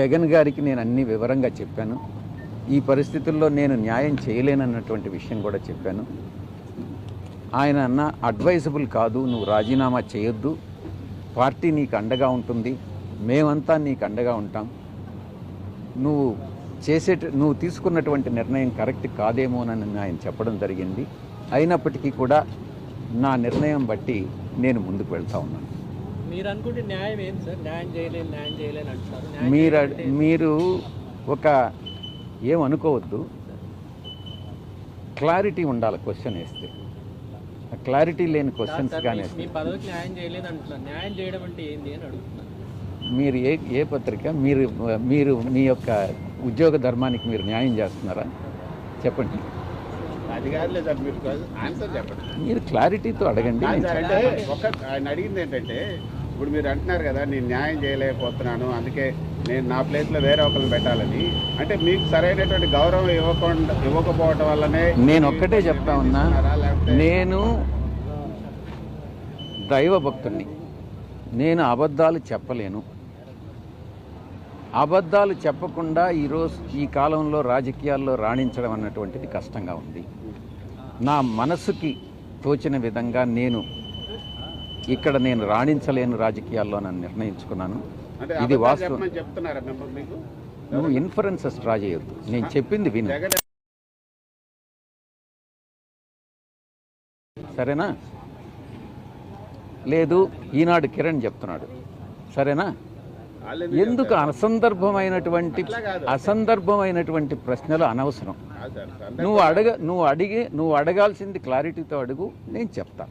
జగన్ గారికి నేను అన్ని వివరంగా చెప్పాను. ఈ పరిస్థితుల్లో నేను న్యాయం చేయలేనన్నటువంటి విషయం కూడా చెప్పాను. ఆయన అన్న అడ్వైజబుల్ కాదు నువ్వు రాజీనామా చేయొద్దు. పార్టీ నీకు అండగా ఉంటుంది. మేమంతా నీకు అండగా ఉంటాం. నువ్వు చేసే నువ్వు తీసుకున్నటువంటి నిర్ణయం కరెక్ట్ కాదేమోనని ఆయన చెప్పడం జరిగింది. అయినప్పటికీ కూడా నా నిర్ణయం బట్టి నేను ముందుకు వెళ్తా ఉన్నాను. మీరు అనుకుంటే న్యాయం ఏంటి సార్? న్యాయం చేయలేను న్యాయం చేయలేను అంటున్నారు. న్యాయం మీరు మీరు ఒక ఏమనుకోవద్దు. క్లారిటీ ఉండాలి క్వశ్చన్ వేస్తే. క్లారిటీ లేని క్వశ్చన్స్ కానీ న్యాయం చేయలేదు అంటున్నారు. న్యాయం చేయడం అంటే ఏంది అని అడుగుతున్నాను మీరు ఏ ఏ పత్రిక? మీరు మీరు మీ యొక్క ఉద్యోగ ధర్మానికి మీరు న్యాయం చేస్తున్నారా? చెప్పండి. అది కాదులే సార్ మీరు ఆన్సర్ చెప్పండి. మీరు క్లారిటీతో అడగండి. ఆయన అడిగింది ఏంటంటే ఇప్పుడు మీరు అంటున్నారు కదా నేను న్యాయం చేయలేకపోతున్నాను అందుకే నేను నా ప్లేస్లో వేరే ఒకరిని పెట్టాలని. అంటే మీకు సరైనటువంటి గౌరవం ఇవ్వకుండా ఇవ్వకపోవడం వల్లనే నేను ఒక్కటే చెప్తా ఉన్నా నేను దైవ భక్తుణ్ణి. నేను అబద్ధాలు చెప్పలేను. అబద్ధాలు చెప్పకుండా ఈరోజు ఈ కాలంలో రాజకీయాల్లో రాణించడం అన్నటువంటిది కష్టంగా ఉంది. నా మనసుకి తోచిన విధంగా నేను ఇక్కడ నేను రాణించలేను రాజకీయాల్లో నన్ను నిర్ణయించుకున్నాను. ఇది వాస్తవం. నువ్వు ఇన్ఫరెన్సెస్ డ్రా చేయొద్దు. నేను చెప్పింది విను. సరేనా? లేదు ఈనాడు కిరణ్ చెప్తున్నాడు. సరేనా? ఎందుకు అసందర్భమైనటువంటి అసందర్భమైనటువంటి ప్రశ్నలు అనవసరం. నువ్వు అడగ నువ్వు అడిగి నువ్వు అడగాల్సింది క్లారిటీతో అడుగు నేను చెప్తా.